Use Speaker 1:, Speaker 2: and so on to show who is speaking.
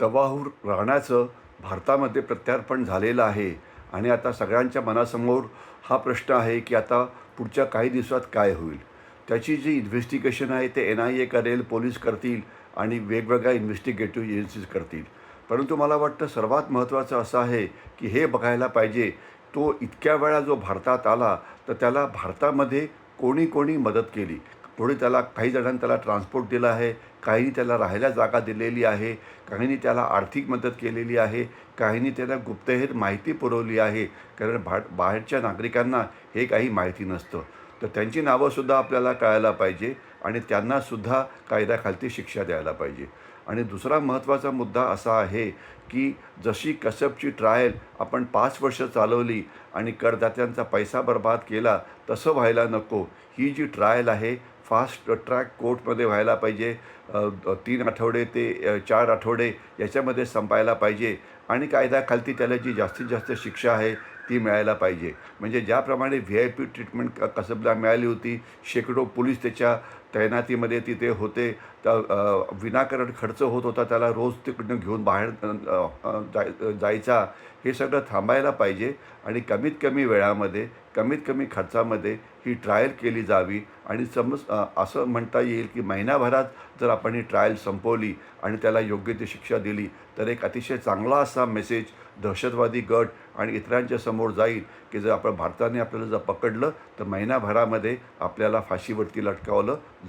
Speaker 1: तवाहूर राहण्याचं भारतामध्ये प्रत्यार्पण झालेलं आहे. आणि आता सगळ्यांच्या मनासमोर हा प्रश्न आहे की आता पुढच्या काही दिवसात काय होईल? त्याची जी इन्व्हेस्टिगेशन आहे ते एन आय ए करेल पोलीस करतील आणि वेगवेगळ्या इन्व्हेस्टिगेटिव्ह एजन्सीज करतील. परंतु मला वाटतं सर्वात महत्त्वाचं असं आहे की हे बघायला पाहिजे तो इतक्या वेळा जो भारतात आला तर त्याला भारतामध्ये कोणी कोणी मदत केली. कोणी त्याला काही जणांनी त्याला ट्रान्सपोर्ट दिला आहे काहींनी त्याला राहायला जागा दिलेली आहे काहींनी त्याला आर्थिक मदत केलेली आहे काहींनी त्याला गुप्तहेर माहिती पुरवली आहे. कारण भा बाहेरच्या नागरिकांना हे काही माहिती नसतं. तर त्यांची नावंसुद्धा आपल्याला कळायला पाहिजे आणि त्यांनासुद्धा कायद्याखालती शिक्षा द्यायला पाहिजे. आणि दुसरा महत्त्वाचा मुद्दा असा आहे की जशी कसबची ट्रायल आपण पाच वर्ष चालवली आणि करदात्यांचा पैसा बर्बाद केला तसं व्हायला नको. ही जी ट्रायल आहे फास्ट ट्रॅक कोर्टमध्ये व्हायला पाहिजे. तीन आठवडे ते चार आठवडे याच्यामध्ये संपायला पाहिजे. आणि कायद्याखालती त्याला जी जास्तीत जास्त शिक्षा आहे ती मिळायला पाहिजे. म्हणजे ज्याप्रमाणे व्ही आय पी ट्रीटमेंट कसबला मिळाली होती शेकडो पोलीस त्याच्या तैनातीमध्ये तिथे होते. तर विनाकारण खर्च होत होता त्याला रोज तिकडनं घेऊन बाहेर जाय जायचा. हे सगळं थांबायला पाहिजे. आणि कमीत कमी वेळामध्ये कमीत कमी खर्चामध्ये ही ट्रायल केली जावी. आणि समज असं म्हणता येईल की महिनाभरात जर आपण ही ट्रायल संपवली आणि त्याला योग्य ती शिक्षा दिली तर एक अतिशय चांगला असा मेसेज दहशतवादी गट आणि इतरांच्या समोर जाईल की जर आपण भारताने आपल्याला जर पकडलं तर महिनाभरामध्ये आपल्याला फाशीवरती लटकावलं जाऊ